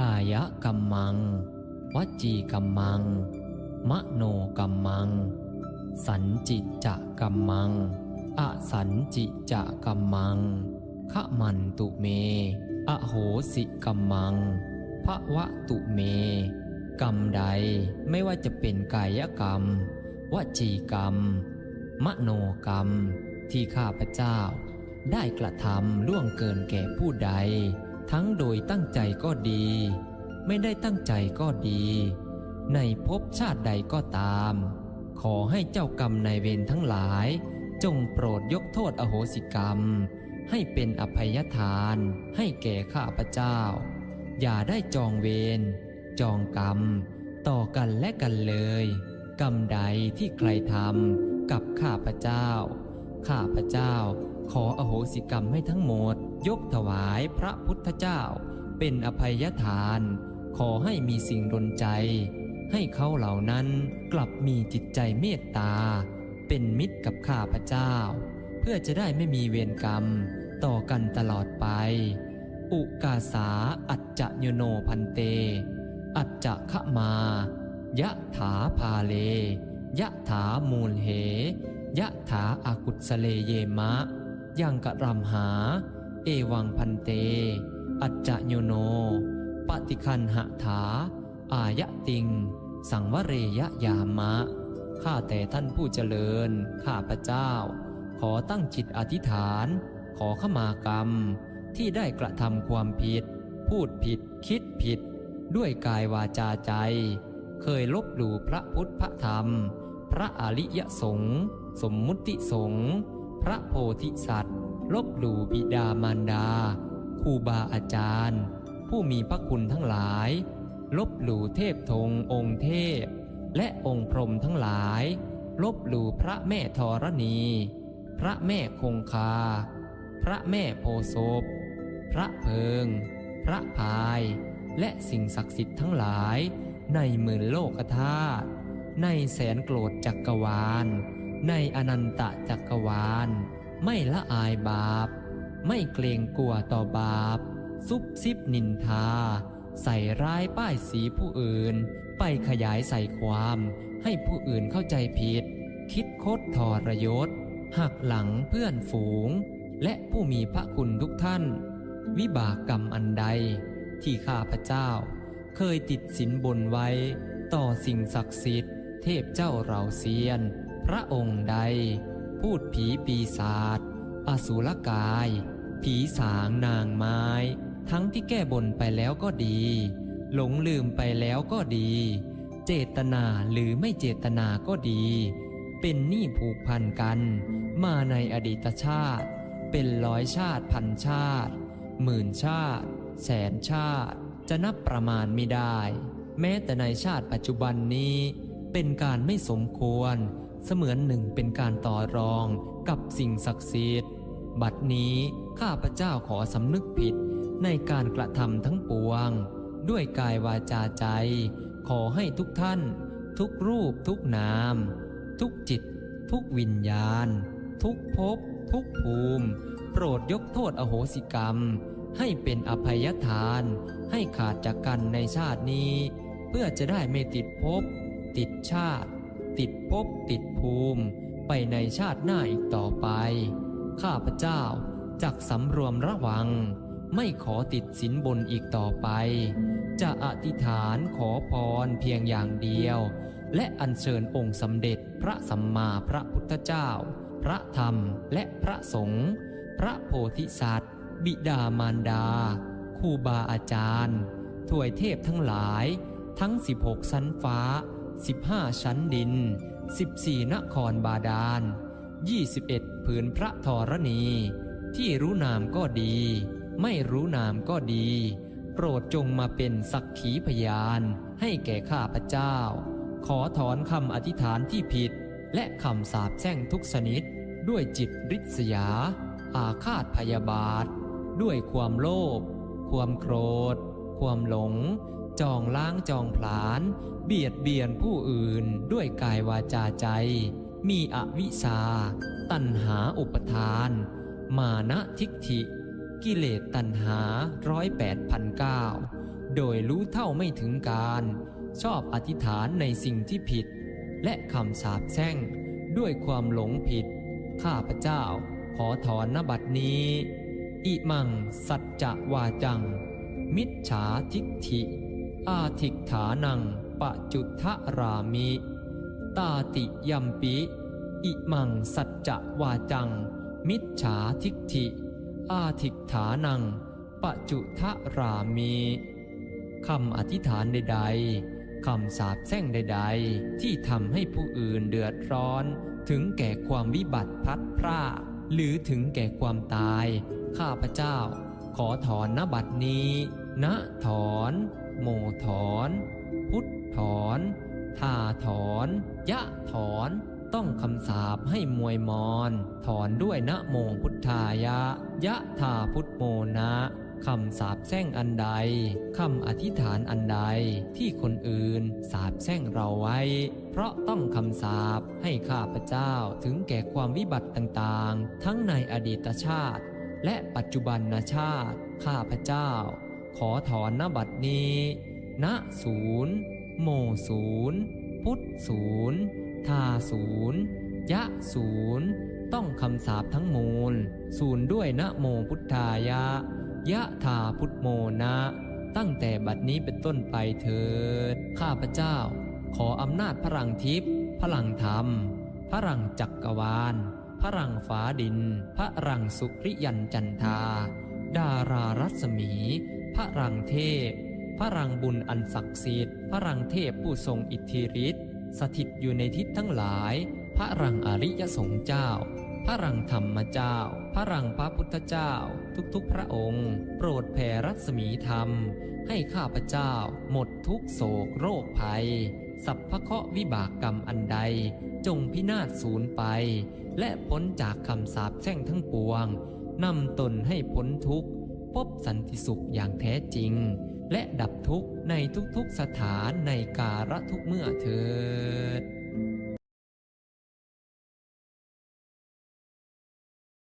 กายกัมมัง วจีกัมมัง มโนกัมมัง สันจิจะกัมมัง อสันจิจะกัมมังขมันตุเม อโหสิกัมมังภวะตุเม กรรมใดไม่ว่าจะเป็นกายกรรม วจีกรรม มโนกรรม ที่ข้าพเจ้า ได้กระทำล่วงเกินแก่ผู้ใด ทั้งโดยตั้งใจก็ดี ไม่ได้ตั้งใจก็ดี ในภพชาติใดก็ตาม ขอให้เจ้ากรรมนายเวรทั้งหลาย จงโปรดยกโทษอโหสิกรรม ให้เป็นอภัยทาน ให้แก่ข้าพเจ้า อย่าได้จองเวรจองกรรม ต่อกันและกันเลย กรรมใดที่ใครทำกับข้าพเจ้า ข้าพเจ้า ขออโหสิกรรมให้ทั้งหมด ยกถวายพระพุทธเจ้า เป็นอภัยทาน ขอให้มีสิ่งดลใจ ให้เขาเหล่านั้นกลับมีจิตใจเมตตา เป็นมิตรกับข้าพเจ้า เพื่อจะได้ไม่มีเวรกรรม ต่อกันตลอดไป อุกาสาอัจจะโยโนพันเต อัจจะขะมายะถาพาเลยะถามูลเหยะถาอากุศเลเยมะ ยังกะรำหา เอวังพันเต อัจจะโยโน ปฏิคันหะถา อายะติง สังวเรยะยามะ ข้าแต่ท่านผู้เจริญ ข้าพระเจ้า ขอตั้งจิตอธิษฐาน ขอขมากรรม ที่ได้กระทำความผิด พูดผิด คิดผิด ด้วยกายวาจาใจ เคยลบหลู่พระพุทธพระธรรม พระอริยสงฆ์สมมุติสงฆ์ พระโพธิสัตว์ ลบหลู่บิดามารดาครูบาอาจารย์ ผู้มีพระคุณทั้งหลาย ลบหลู่เทพธงองค์เทพ และองค์พรหมทั้งหลาย ลบหลู่พระแม่ธรณี พระแม่คงคา พระแม่โพศพพระเพิง พระพาย และสิ่งศักดิ์สิทธิ์ทั้งหลาย ในหมื่นโลกธาตุในแสนโกรธจักรวาล ในอนันตจักรวาล ไม่ละอายบาป ไม่เกรงกลัวต่อบาป ซุบซิบนินทา ใส่ร้ายป้ายสีผู้อื่น ไปขยายใส่ความให้ผู้อื่นเข้าใจผิด คิดคดทรยศ หักหลังเพื่อนฝูง และผู้มีพระคุณทุกท่าน วิบากกรรมอันใด ที่ข้าพเจ้า เคยติดสินบนไว้ ต่อสิ่งศักดิ์สิทธิ์ เทพเจ้าเราเซียน พระองค์ใด พูดผีปีศาจอสุรกาย ผีสางนางไม้ ทั้งที่แก้บนไปแล้วก็ดี หลงลืมไปแล้วก็ดี เจตนาหรือไม่เจตนาก็ดี เป็นหนี้ผูกพันกัน มาในอดีตชาติ เป็นร้อยชาติพันชาติ หมื่นชาติ แสนชาติ จะนับประมาณไม่ได้ แม้แต่ในชาติปัจจุบันนี้ เป็นการไม่สมควร เสมือนหนึ่งเป็นการต่อรองกับสิ่งศักดิ์สิทธิ์ บัดนี้ข้าพเจ้าขอสำนึกผิดในการกระทำทั้งปวง ด้วยกายวาจาใจ ขอให้ทุกท่าน ทุกรูปทุกนาม ทุกจิต ทุกวิญญาณ ทุกภพทุกภูมิ โปรดยกโทษอโหสิกรรม ให้เป็นอภัยทาน ให้ขาดจากกันในชาตินี้ เพื่อจะได้ไม่ติดภพติดชาติ ติดภพติดภูมิ ไปในชาติหน้าอีกต่อไป ข้าพเจ้าจักสำรวมระวัง ไม่ขอติดสินบนอีกต่อไป จะอธิษฐานขอพรเพียงอย่างเดียว และอัญเชิญองค์สมเด็จพระสัมมาพระพุทธเจ้า พระธรรมและพระสงฆ์พระโพธิสัตว์ บิดามารดาครูบาอาจารย์ ถวยเทพทั้งหลายทั้ง 16ชั้นฟ้า 15 ชั้นดิน 14 นครบาดาล 21 ผืนพระธรณี ที่รู้นามก็ดี ไม่รู้นามก็ดี โปรดจงมาเป็นสักขีพยาน ให้แก่ข้าพเจ้า ขอถอนคำอธิษฐานที่ผิด และคำสาปแช่งทุกชนิด ด้วยจิตริษยา อาฆาตพยาบาท ด้วยความโลภความโกรธ ความหลง จองล้างจองผลาญเบียดเบียนผู้อื่นด้วยกายวาจาใจ มีอวิชาตัณหาอุปทาน มานะทิฏฐิ กิเลสตัณหาร้อยแปดพันเก้าโดยรู้เท่าไม่ถึงการ ชอบอธิษฐานในสิ่งที่ผิด และคำสาปแช่งด้วยความหลงผิด ข้าพเจ้าขอถอนนบัดนี้ อิมังสัจจะวาจัง มิจฉาทิฏฐิ อาทิกขานังปะจุทะรามิ ตาติยัมปิ อิมังสัจจะวาจัง มิจฉาทิฏฐิ อาทิกขานังปะจุทะรามิคำอธิษฐานใดๆคำสาปแช่งใดๆ ที่ทำให้ผู้อื่นเดือดร้อน ถึงแก่ความวิบัติพัดพรากหรือถึงแก่ความตาย ข้าพเจ้า ขอถอนนบัดนี้ณถอน โมถอน พุทธถอนทาถอน ยะถอน ต้องคำสาปให้มวยมอนถอนด้วยนะโมพุทธายะ ยะทาพุทโมนะคำสาปแช่งอันใด คำอธิษฐานอันใดที่คนอื่นสาปแช่งเราไว้ เพราะต้องคำสาปให้ข้าพเจ้าถึงแก่ความวิบัติต่างๆ ทั้งในอดีตชาติ และปัจจุบันชาติ ข้าพเจ้า ขอถอนนบัดนี้ ณศูนย์โมศูนย์พุทธศูนย์ทาศูนย์ยะศูนย์ต้องคำสาปทั้งมูล ศูนย์ด้วยนะโมพุทธายะ ยะทาพุทโมนะ ตั้งแต่บัดนี้เป็นต้นไปเถิด ข้าพเจ้า ขออำนาจพลังทิพย์พลังธรรม พลังจักกรวาล พลังฟ้าดิน พลังสุริยันจันทา ดารารัศมี พลังเทพพลังบุญอันศักดิ์สิทธิ์พลังเทพผู้ทรงอิทธิฤทธิ์สถิตอยู่ในทิศทั้งหลาย พระรังอริยสงฆ์เจ้า พระรังธรรมเจ้า พระรังพระพุทธเจ้า ทุกๆพระองค์ โปรดแผ่รัศมีธรรม ให้ข้าพเจ้า หมดทุกโศกโรคภัย สัพพะเคราะวิบากกรรมอันใด จงพินาศสูญไป และพ้นจากคำสาปแช่งทั้งปวงนำตนให้พ้นทุกข์ พบสันติสุขอย่างแท้จริง และดับทุกข์ในทุกๆสถานในการะทุกเมื่อเถิด